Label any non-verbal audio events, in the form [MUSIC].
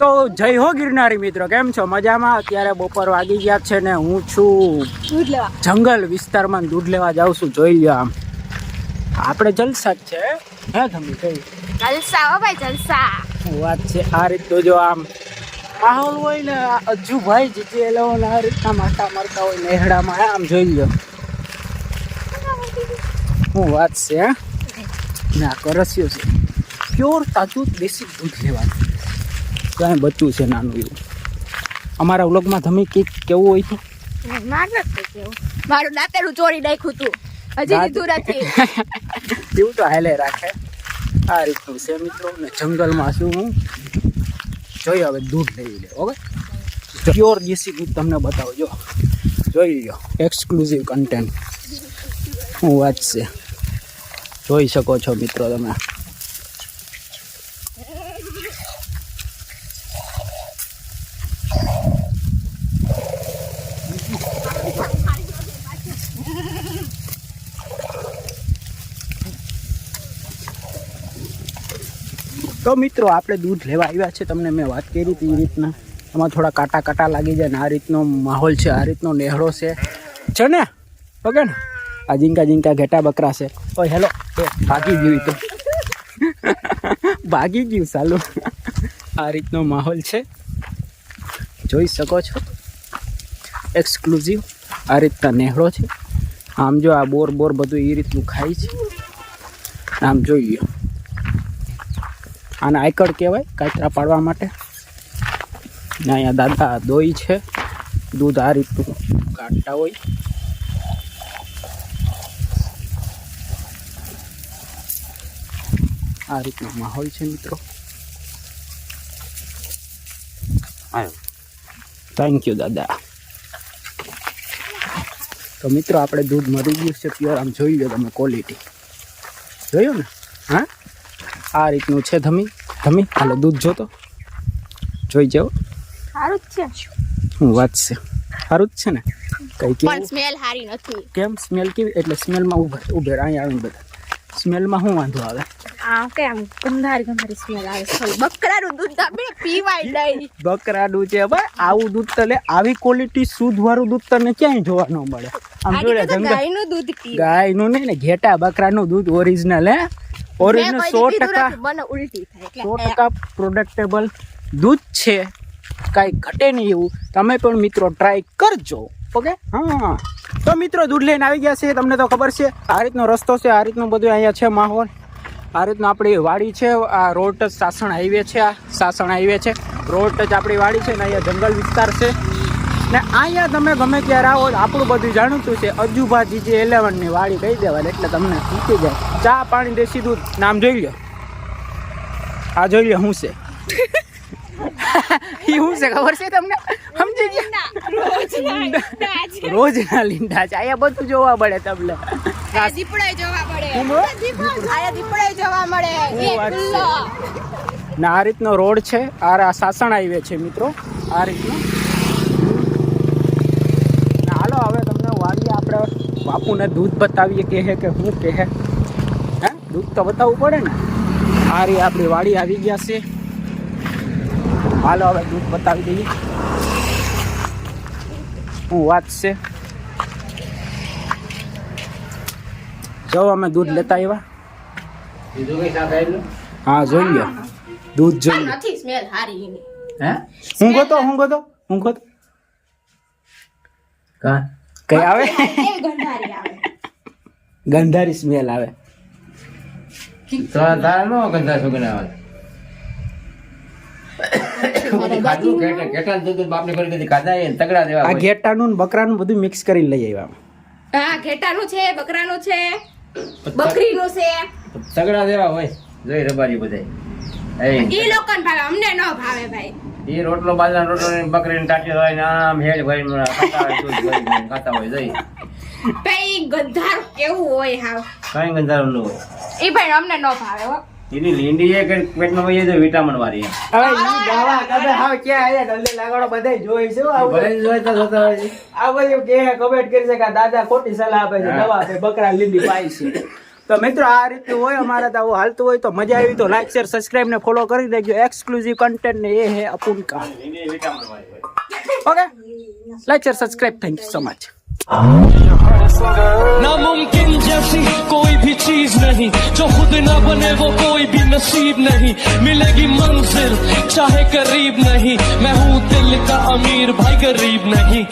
તો જય હો ગિરનારી મિત્રો કેમ છો? મજામાં? અત્યારે બપોર વાગી ગયા છે ને હું છું દૂધ લેવા જંગલ વિસ્તારમાં દૂધ લેવા જાઉં છું જોઈ લ્યો આમ. આપણે જલસા જ છે હે તમે કઈ જલસા હો ભાઈ જલસા. વાત છે? આ રીતનું જો આમ માહોલ હોય ને અજુભાઈ જીતી એ લોકો આ રીતના માટા મારતા હોય નેહડામાં આમ જોઈ લ્યો. શું વાત છે ના ને કરસ્યો છે. પ્યોર તાજું દેશી દૂધ લેવાનું. કાંઈ બચ્યું છે નાનું એવું. અમારા વ્લોગમાં તમે કંઈક કેવું હોય તો? મારે દાંતેડું ચોરી નાખ્યું તું. હજી લીધું નથી. [LAUGHS] એવું તો હાલે રાખે. આ રીતનું છે મિત્રો ને જંગલમાં શું હું. જોઈ હવે દૂધ લઈ લે ઓકે પ્યોર દેશી દૂધ તમને બતાવજો જોઈ લો એક્સક્લુઝિવ કન્ટેન્ટ શું વાત છે. જોઈ શકો છો મિત્રો તમે. તો મિત્રો, આપણે દૂધ લેવા આવ્યા છે. તમને મેં વાત કરી હતી એ રીતના. એમાં થોડા કાંટા કાંટા લાગી જાય ને આ રીતનો માહોલ છે, આ રીતનો નેહળો છે. છે ને? ઓકે ને? આ જીંકા જીંકા ઘેટા બકરા છે. ઓ હેલો. એ, ભાગી ગયું તો. ભાગી ગયું, સાલું. આ રીતનો માહોલ છે. જોઈ શકો છો? એક્સક્લુઝિવ આ રીતના નેહળો છે. આમ જો આ બોર બોર બધું એ રીતનું ખાય છે. આમ જોઈ લ્યો આને આયકડ કહેવાય કાચરા પાડવા માટે. ને અહીંયા દાદા દોઈ છે. દૂધ આ રીતનું કાઢતા હોય. આ રીતનો માહોલ છે મિત્રો. થેન્ક યુ દાદા. તો મિત્રો આપણે દૂધ મરી ગયું છે પ્યોર આમ જોઈ લો તમે ક્વોલિટી જોયું ને? હા? આ રીતનું છે ધમી. ધમી હાલો દૂધ જોતો. જોઈ જાઓ. સારું જ છે. હું વાત છે. સારું જ છે ને? કઈ કેવું? સ્મેલ સારી નથી. કેમ? સ્મેલ કેવી? એટલે સ્મેલમાં ઊભા ઉભે અહીંયા આવીને બધા. સ્મેલમાં શું વાંધો આવે? આ કેમ? ગંધારી ગંધારી સ્મેલ આવે બકરાનું દૂધ આપણે પીવાય નહીં. બકરાનું છે આવું દૂધ તો આવી ક્વોલિટી શુદ્ધ વાળું દૂધ તને ક્યાંય જોવા ન મળે. આમ જોડે ગાયનું દૂધ પીવાય ગાયનું નહીં ને ઘેટા બકરાનું દૂધ ઓરિજિનલ હે? ઓરિજિનલ સો ટકા સો ટકા પ્રોડક્ટેબલ દૂધ છે. કાંઈ ઘટે નહીં એવું. તમે પણ મિત્રો ટ્રાય કરજો. ઓકે હા. તો મિત્રો દૂધ લઈને આવી ગયા છે તમને તો ખબર છે આ રીતનો રસ્તો છે આ રીતનું બધું અહીંયા છે માહોલ. આ રીતનું આપણી વાડી છે. આ રોડ ટચ સાસણ હાઈવે છે આ. સાસણ હાઈવે છે. રોડ ટચ આપણી વાડી છે ને અહીંયા જંગલ વિસ્તાર છે. ને અહીંયા તમે ગમે ત્યારે આવો આપણું બધું જાણીતું છે. અજુભા જે એલેવનની વાડી કહી દેવાય એટલે તમને શીખી જાય. ચા પાણી દેશી દૂધ નામ જોઈ લો આ જોઈ લો શું છે. એ શું છે ખબર છે તમને? સમજી ગયા? રોજના લીંડા છે. અહીંયા બધું જોવા મળે તમને. ને આ રીતનો રોડ છે. આ સાસણ હાઈવે છે મિત્રો. આ રીતનો. ને હાલો હવે તમને વાડીએ આપણે બાપુને દૂધ બતાવીએ કે હે કે શું કે હે. દૂધ તો બતાવવું પડે ને? આ રે આપણી વાડી આવી ગયા છે. હાલો હવે દૂધ બતાવી દઈએ. શું વાત છે? જો અમે દૂધ લેતા આવ્યા. હા જોઈ લો દૂધ જોઈ લો હે? હું ગોતો હું ગોતો હું ગોતો? કા? કઈ આવે? ગંધારી સ્મેલ આવે. તારા નો ગંધા સુગંધ આવે [COUGHS] ખાધું કેટે કેટલા દૂધ બાપને કરી દીધી ખાધા એ તગડા દેવા આ હોય. ઘેટાનું બકરાનું બધું મિક્સ કરી લઈ આવ્યા. હા ઘેટાનું છે બકરાનું છે બકરીનું છે. તગડા દેવા હોય. જોઈ રબારી બધાય. એ લોકોને ભાવે અમને ન ભાવે ભાઈ. ઈ રોટલો બાજરા રોટલો ને બકરીને ટાટી હોય ને આમ હેડ ભાઈ ખાતા હોય દૂધ ભરીને ખાતા હોય જોઈ. ભાઈ ગંધારું કેવું હોય હાવ. કઈ ગંધારું ન હોય. ઈ ભાઈ અમને ન ભાવે હો. એની લીંડી એ કઈ પેટમાં વહી જાય વિટામિન વાળી હવે ઈ ગાવા કદે હાવ ક્યાં આયા ગલ્લે લાગડો બધાય જોઈ છે હો આવું. ભલે જોઈ તો જોતા હોય છે. આ બધું કે કમેન્ટ કરી છે કે આ દાદા ખોટી સલાહ આપે છે દવા આપે બકરા લીંડી પાઈ છે. તો મિત્રો આ રીતે હોય અમારા તો આવું હાલતું હોય તો મજા આવી તો લાઈક શેર સબસ્ક્રાઇબ ને ફોલો કરી દેજો. એક્સક્લુઝિવ કન્ટેન્ટ ને એ હે અપુન કા. Okay like share subscribe thank you so much नामुमकिन जैसी कोई भी चीज़ नहीं। जो खुद न बने वो कोई भी नसीब नहीं। मिलेगी मंजिल, चाहे करीब नहीं। मैं हूँ दिल का अमीर भाई, गरीब नहीं।